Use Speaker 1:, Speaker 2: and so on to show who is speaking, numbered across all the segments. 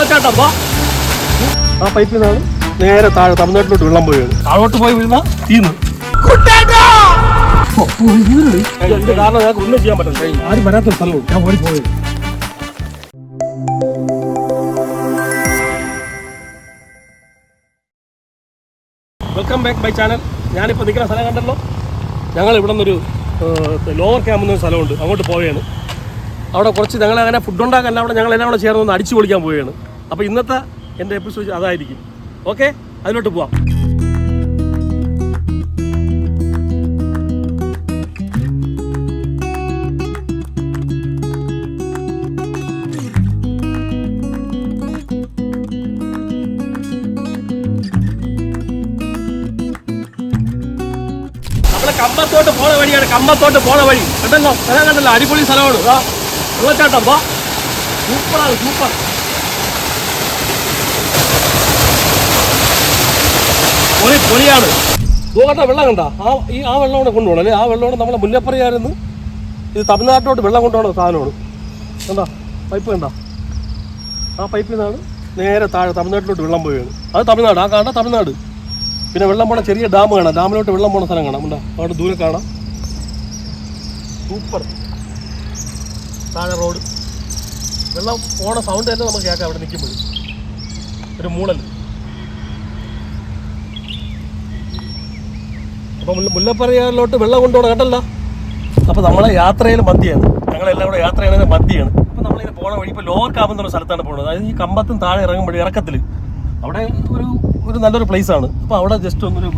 Speaker 1: വെള്ളച്ചാട്ടം വാ. ആ പൈപ്പിൽ നിന്നാണ് നേരെ താഴെ തമിഴ്നാട്ടിലോട്ട് വെള്ളം പോയത്. താഴോട്ട് പോയി വീഴുന്ന തീന്ന്. എന്റെ കാരണം ഞങ്ങൾക്ക് ഒന്നും ചെയ്യാൻ പറ്റില്ല ആരും വരാത്ത സ്ഥലവും ഞാൻ ഓടിപ്പോയത് വെൽക്കം ബാക്ക് ബൈ ചാനൽ ഞാനിപ്പോൾ നിൽക്കുന്ന സ്ഥലം കണ്ടല്ലോ. ഞങ്ങൾ ഇവിടെ നിന്നൊരു ലോവർ ക്യാമ്പ് എന്നൊരു സ്ഥലമുണ്ട്. അങ്ങോട്ട് പോവുകയാണ്. അവിടെ കുറച്ച് ഞങ്ങൾ അങ്ങനെ ഫുഡ് ഉണ്ടാക്കാൻ അവിടെ ഞങ്ങൾ എല്ലാം കൂടെ ചേർന്ന് ഒന്ന് അടിച്ചു പൊളിക്കാൻ പോവുകയാണ്. അപ്പോൾ ഇന്നത്തെ എന്റെ എപ്പിസോഡ് അതായിരിക്കും. ഓക്കെ അതിലോട്ട് പോവാം. കമ്പത്തോട്ട് പോണ വഴിയാണ് കമ്പത്തോട്ട് പോണ വഴി. കണ്ടല്ലോ? സ്ഥലം കണ്ടല്ലോ? അടിപൊളി സ്ഥലമാണ്. വെള്ളച്ചാട്ടം സൂപ്പറാണ് സൂപ്പർ. പൊളി പൊളിയാണ് ദൂരത്തെ വെള്ളം കണ്ട? ആ ഈ ആ വെള്ളം കൂടെ കൊണ്ടുപോകണം അല്ലേ? ആ വെള്ളം കൂടെ നമ്മളെ മുല്ലപ്പറിയായിരുന്നു. ഇത് തമിഴ്നാട്ടിലോട്ട് വെള്ളം കൊണ്ടുപോകണം സാധനമാണ്. കണ്ടാ? പൈപ്പ് കണ്ട? ആ പൈപ്പിൽ നിന്നാണ് നേരെ താഴെ തമിഴ്നാട്ടിലോട്ട് വെള്ളം പോവുകയാണ് അത് തമിഴ്നാട് ആ കാണാം തമിഴ്നാട്. പിന്നെ വെള്ളം പോണ ചെറിയ ഡാം കാണാം. ഡാമിലോട്ട് വെള്ളം പോണ സ്ഥലം കാണാം. കണ്ടാ? അവിടെ ദൂരെ കാണാം. സൂപ്പർ. താഴെ റോഡ്. വെള്ളം പോണ സൗണ്ട് തന്നെ നമുക്ക് കേൾക്കാം. അവിടെ നിൽക്കുമ്പോൾ ഒരു മൂളൽ അപ്പോൾ മുല്ല മുല്ലപ്പറയാറിലോട്ട് വെള്ളം കൊണ്ടുപോകണം കേട്ടല്ലോ? അപ്പോൾ നമ്മളെ യാത്രയിൽ മദ്യയാണ്. ഞങ്ങളെല്ലാം കൂടെ യാത്ര ചെയ്യുന്നത് മദ്യയാണ്. അപ്പോൾ നമ്മളിങ്ങനെ പോണ വഴി ഇപ്പോൾ ലോവർ കാമ്പ് എന്നുള്ള സ്ഥലത്താണ് പോകുന്നത് അതായത് ഈ കമ്പത്തും താഴെ ഇറങ്ങുമ്പോൾ ഇറക്കത്തിൽ അവിടെ ഒരു ഒരു നല്ലൊരു ആണ്. അപ്പോൾ അവിടെ ജസ്റ്റ് ഒന്നൊരു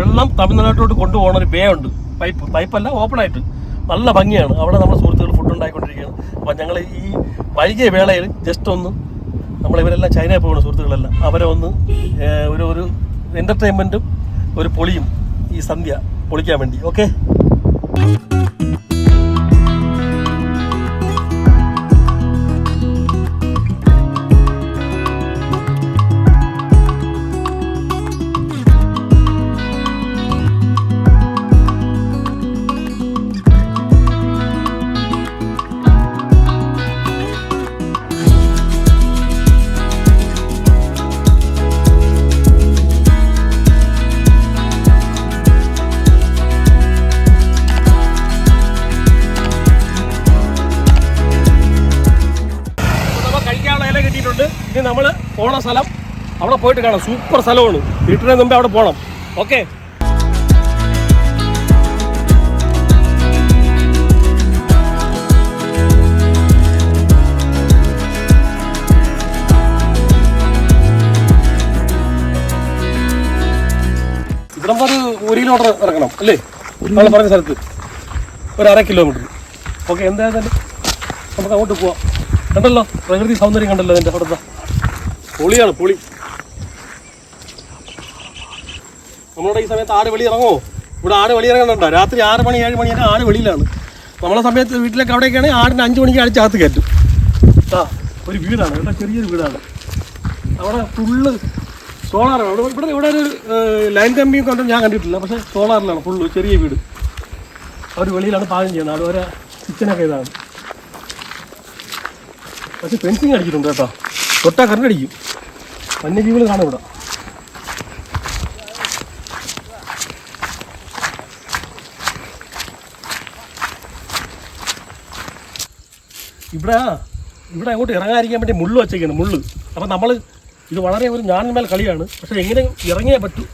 Speaker 1: വെള്ളം തമിഴ്നാട്ടിലോട്ട് കൊണ്ടുപോകണ ഒരു ബേ ഉണ്ട്. പൈപ്പ് പൈപ്പല്ല ഓപ്പൺ ആയിട്ട്. നല്ല ഭംഗിയാണ്. അവിടെ നമ്മുടെ സുഹൃത്തുക്കൾ ഫുഡ് ഉണ്ടായിക്കൊണ്ടിരിക്കുകയാണ്. അപ്പോൾ ഞങ്ങൾ ഈ വൈകിയ വേളയിൽ ജസ്റ്റ് ഒന്ന് നമ്മളിവരെല്ലാം ചൈനയിൽ പോകുന്ന സുഹൃത്തുക്കളെല്ലാം. അവരെ ഒന്ന് ഒരു ഒരു എന്റർടൈൻമെന്റും ഒരു പൊളിയും. ഈ സന്ധ്യ പൊളിക്കാൻ വേണ്ടി. ഓക്കെ പോണ സ്ഥലം അവിടെ പോയിട്ട് കാണാം. സൂപ്പർ സ്ഥലമാണ്. വീട്ടിന് മുമ്പേ അവിടെ പോകണം ഓക്കെ? ഇവിടെ ഒരു ഒരു കിലോമീറ്റർ ഇറങ്ങണം അല്ലേ? നമ്മൾ പറഞ്ഞ സ്ഥലത്ത്. ഒരു അര കിലോമീറ്റർ ഓക്കെ എന്തായാലും നമുക്ക് അങ്ങോട്ട് പോവാം. കണ്ടല്ലോ? പ്രകൃതി സൗന്ദര്യം കണ്ടല്ലോ അതിന്റെ അവിടുത്തെ. പൊളിയാണ് പുളി. നമ്മളുടെ ഈ സമയത്ത് ആട് വെളി ഇറങ്ങുമോ ഇവിടെ ആട് വെളി ഇറങ്ങണ്ട രാത്രി ആറ് മണി ഏഴ് മണി ആട് വെളിയിലാണ്. നമ്മളെ സമയത്ത് വീട്ടിലേക്ക് അവിടെയൊക്കെയാണെങ്കിൽ ആടിന് അഞ്ച് മണിക്ക് അടിച്ചകത്ത് കയറ്റും. ആ ഒരു വീടാണ്. കേട്ടോ ചെറിയൊരു വീടാണ്. അവിടെ ഫുള്ള് സോളാറാണ് ഇവിടെ ഇവിടെ ഇവിടെ ഒരു ലൈൻ കമ്പി കൊണ്ട് ഞാൻ കണ്ടിട്ടില്ല. പക്ഷേ സോളാറിലാണ് ഫുള്ള് ചെറിയ വീട്. അവർ വെളിയിലാണ് പാചകം ചെയ്യുന്നത്. അവിടെ ഒരു കിച്ചനൊക്കെ ഇതാണ്. പക്ഷെ ഫെൻസിങ് അടിച്ചിട്ടുണ്ട് കേട്ടോ. തൊട്ടാ കറണ്ടടിക്കും വന്യജീവികൾ കാണും ഇവിടെ. ഇവിടെ ഇവിടെ അങ്ങോട്ട് ഇറങ്ങാതിരിക്കാൻ വേണ്ടി മുള്ളു വച്ചേക്കാണ് മുള്ളു. അപ്പം നമ്മൾ ഇത് വളരെ ഒരു ഞാനിന്മേൽ കളിയാണ്. പക്ഷെ എങ്ങനെ ഇറങ്ങിയേ പറ്റൂ.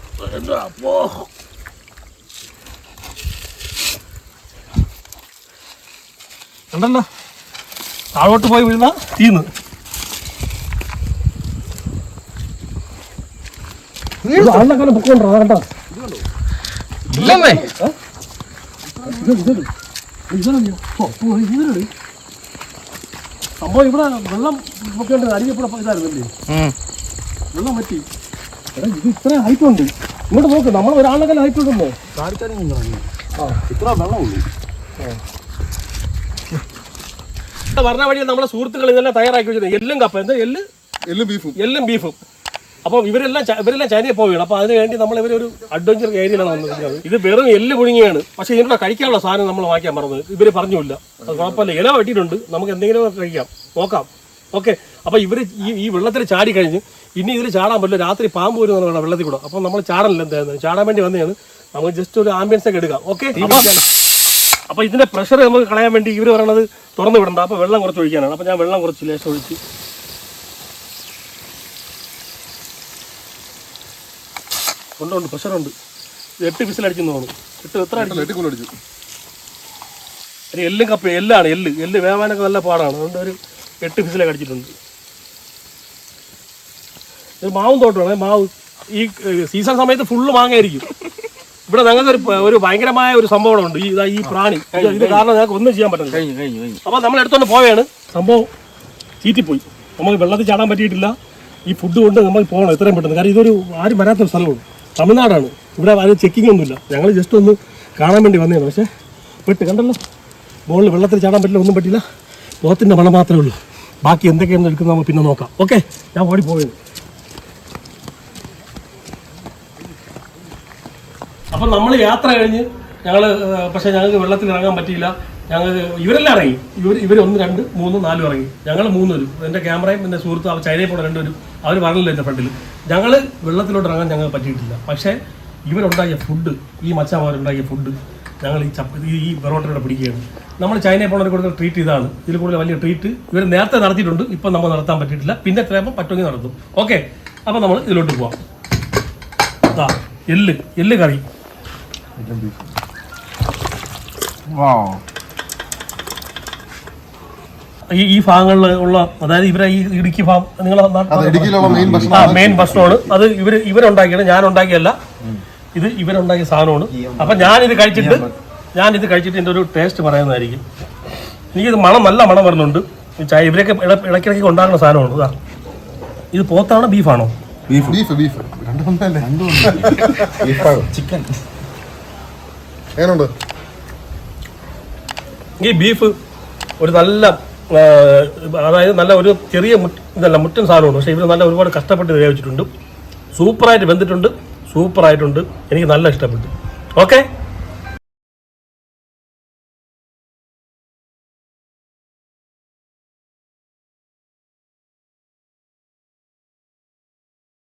Speaker 1: അപ്പോ കണ്ടല്ലോ? താഴോട്ട് പോയി വീഴുന്ന തീന്ന്. ആളിനെക്കാളും പൊക്കോണ്ടോ കേട്ടോ.
Speaker 2: ഇല്ലെന്നേ
Speaker 1: സംഭവം ഇവിടെ വെള്ളം പൊക്കേണ്ട ഇവിടെ ഇതായിരുന്നല്ലേ? വെള്ളം പറ്റി എടാ ഇത് ഇത്ര ഹൈറ്റ് ഉണ്ട്. ഇങ്ങോട്ട് നോക്ക് നമ്മൾ ഒരാളെക്കാളും ഹൈറ്റ് ഉണ്ടല്ലോ ആ. ഇത്ര വെള്ളമുള്ളൂ പറഞ്ഞ വഴി നമ്മളെ സുഹൃത്തുക്കൾ ഇതെല്ലാം തയ്യാറാക്കി വെച്ചത്. എല്ലും കപ്പ എന്താ എല്ല്?
Speaker 2: എല്ലും ബീഫും
Speaker 1: എല്ലും ബീഫും അപ്പോൾ ഇവരെല്ലാം ഇവരെല്ലാം ചൈനയിൽ പോവുകയാണ്. അപ്പോൾ അതിന് വേണ്ടി നമ്മൾ ഇവരൊരു അഡ്വഞ്ചർ ഏരിയയിലാണ് വന്നിരിക്കുന്നത് ഇത് വെറും എല്ല് പുഴുങ്ങിയാണ്. പക്ഷേ ഇതിനുള്ള കഴിക്കാനുള്ള സാധനം നമ്മൾ വാങ്ങിക്കാൻ മറന്നത് ഇവർ പറഞ്ഞില്ല അത് കുഴപ്പമില്ല. ഇല വെട്ടിയിട്ടുണ്ട്. നമുക്ക് എന്തെങ്കിലും കഴിക്കാം. നോക്കാം. ഓക്കെ. അപ്പോൾ ഇവർ ഈ ഈ വെള്ളത്തിൽ ചാടി കഴിഞ്ഞ് ഇനി ഇതിൽ ചാടാൻ പറ്റില്ല. രാത്രി പാമ്പ് വരും എന്ന് വെള്ളത്തിൽ കൂടെ. അപ്പോൾ നമ്മൾ ചാടണില്ല എന്തായിരുന്നു ചാടാൻ വേണ്ടി വന്നതാണ്. നമുക്ക് ജസ്റ്റ് ഒരു ആംബിയൻസ് ഒക്കെ എടുക്കാം. ഓക്കെ. അപ്പോൾ ഇതിന്റെ പ്രഷർ നമുക്ക് കളയാൻ വേണ്ടി ഇവർ പറയണത് തുറന്നു വിടണ്ട. അപ്പോൾ വെള്ളം കുറച്ച് ഒഴിക്കാനാണ്. അപ്പോൾ ഞാൻ വെള്ളം കുറച്ച് ലേശം ഒഴിച്ച് ഉണ്ട് ഉണ്ട് പ്രഷറുണ്ട്. എട്ട് വിസിലടിക്കുന്നു തോന്നുന്നു. എട്ട് എത്ര അടിച്ചു?
Speaker 2: എട്ട്
Speaker 1: ഒരു എല്ലും കപ്പ എല്ലാണ് എല്ല്. എല്ല് വേവാനൊക്കെ നല്ല പാടാണ്. അതുകൊണ്ട് ഒരു എട്ട് ഫിസിലൊക്കെ അടിച്ചിട്ടുണ്ട്. ഇത് മാവും തോട്ടമാണ് മാവ് ഈ സീസൺ സമയത്ത് ഫുള്ള് മാങ്ങയായിരിക്കും. ഇവിടെ ഞങ്ങൾക്ക് ഒരു ഒരു ഭയങ്കരമായ ഒരു സംഭവം ഉണ്ട് ഈ ഈ പ്രാണി. ഇത് കാരണം ഞങ്ങൾക്ക് ഒന്നും ചെയ്യാൻ പറ്റില്ല
Speaker 3: കഴിഞ്ഞു കഴിഞ്ഞു കഴിഞ്ഞു.
Speaker 1: അപ്പോൾ നമ്മൾ എടുത്തോണ്ട് പോവുകയാണ് സംഭവം ചീറ്റിപ്പോയി. നമുക്ക് വെള്ളത്തിൽ ചാടാൻ പറ്റിയിട്ടില്ല. ഈ ഫുഡ് കൊണ്ട് നമ്മൾ പോകണം. എത്രയും പെട്ടെന്ന്. കാരണം ഇതൊരു ആരും വരാത്തൊരു സ്ഥലമാണ്. തമിഴ്നാടാണ്. ഇവിടെ അത് ചെക്കിംഗ് ഒന്നുമില്ല. ഞങ്ങൾ ജസ്റ്റ് ഒന്ന് കാണാൻ വേണ്ടി വന്നതാണ്. പക്ഷേ പെട്ട് കണ്ടല്ലോ. ബോളിൽ വെള്ളത്തിൽ ചാടാൻ പറ്റില്ല ഒന്നും പറ്റില്ല. പോത്തിന്റെ മണം മാത്രമേ ഉള്ളൂ. ബാക്കി എന്തൊക്കെയാണ് എടുക്കുന്നത് നമുക്ക് പിന്നെ നോക്കാം. ഓക്കെ ഞാൻ ഓടി പോയത് അപ്പം നമ്മൾ യാത്ര കഴിഞ്ഞ് ഞങ്ങൾ പക്ഷേ ഞങ്ങൾക്ക് വെള്ളത്തിൽ ഇറങ്ങാൻ പറ്റിയില്ല. ഞങ്ങൾ ഇവരെല്ലാം ഇറങ്ങി. ഇവർ ഇവർ ഒന്ന് രണ്ട് മൂന്ന് നാലും ഇറങ്ങി. ഞങ്ങൾ മൂന്ന് വരും എന്റെ ക്യാമറയും എന്റെ സുഹൃത്ത് അവർ ചൈനയിൽ പോണ രണ്ടുപേരും അവർ വരണില്ല എന്റെ ഫ്രണ്ടിൽ ഞങ്ങൾ വെള്ളത്തിലോട്ട് ഇറങ്ങാൻ ഞങ്ങൾക്ക് പറ്റിയിട്ടില്ല. പക്ഷേ ഇവരുണ്ടാക്കിയ ഫുഡ് ഈ മച്ചാമാരുണ്ടാക്കിയ ഫുഡ് ഞങ്ങൾ ഈ ചപ്പ ഈ- പൊറോട്ടയുടെ പിടിക്കുകയാണ്. നമ്മൾ ചൈനയിൽ പോണവർ കൊടുക്കുന്ന ട്രീറ്റ് ഇതാണ്. ഇതിൽ കൂടുതൽ വലിയ ട്രീറ്റ് ഇവർ നേരത്തെ നടത്തിയിട്ടുണ്ട്. ഇപ്പം നമ്മൾ നടത്താൻ പറ്റിയിട്ടില്ല. പിന്നെ എത്രയാകുമ്പോൾ പറ്റുമെങ്കിൽ നടത്തും. ഓക്കെ. അപ്പോൾ നമ്മൾ ഇതിലോട്ട് പോവാം. എല്ല് എല്ല് കറി. ഈ ഈ ഭാഗങ്ങളിൽ ഉള്ള അതായത് ഇവരെ ഈ ഇടുക്കി ഫാം നിങ്ങളെ
Speaker 2: അത് ഇടുക്കിയിലുള്ള മെയിൻ
Speaker 1: ആ മെയിൻ ഭക്ഷണമാണ് അത് ഇവർ ഇവരുണ്ടാക്കിയാണ് ഞാൻ ഉണ്ടാക്കിയല്ല ഇത് ഇവരുണ്ടാക്കിയ സാധനമാണ്. അപ്പൊ ഞാനിത് കഴിച്ചിട്ട് ഞാനിത് കഴിച്ചിട്ട് എന്റെ ഒരു ടേസ്റ്റ് പറയുന്നതായിരിക്കും. എനിക്കിത് മണം നല്ല മണം വരുന്നുണ്ട്. ചായ ഇവരൊക്കെ ഇട- ഇടയ്ക്കിടയ്ക്ക് ഉണ്ടാക്കുന്ന സാധനമാണ്. ഇതാ. ഇത് പോത്താണോ ബീഫാണോ?
Speaker 2: ബീഫ് ബീഫ് ബീഫ് രണ്ടും
Speaker 3: ചിക്കൻ
Speaker 2: എങ്ങനെയുണ്ട്
Speaker 1: ഈ ബീഫ് ഒരു നല്ല അതായത് നല്ല ഒരു ചെറിയ ഇതല്ല മുറ്റൻ സാധനമാണ്. പക്ഷേ ഇവർ നല്ല ഒരുപാട് കഷ്ടപ്പെട്ട് വേവിച്ചിട്ടുണ്ട് സൂപ്പറായിട്ട് വെന്തിട്ടുണ്ട്. സൂപ്പറായിട്ടുണ്ട്. എനിക്ക് നല്ല ഇഷ്ടപ്പെട്ടു. ഓക്കെ?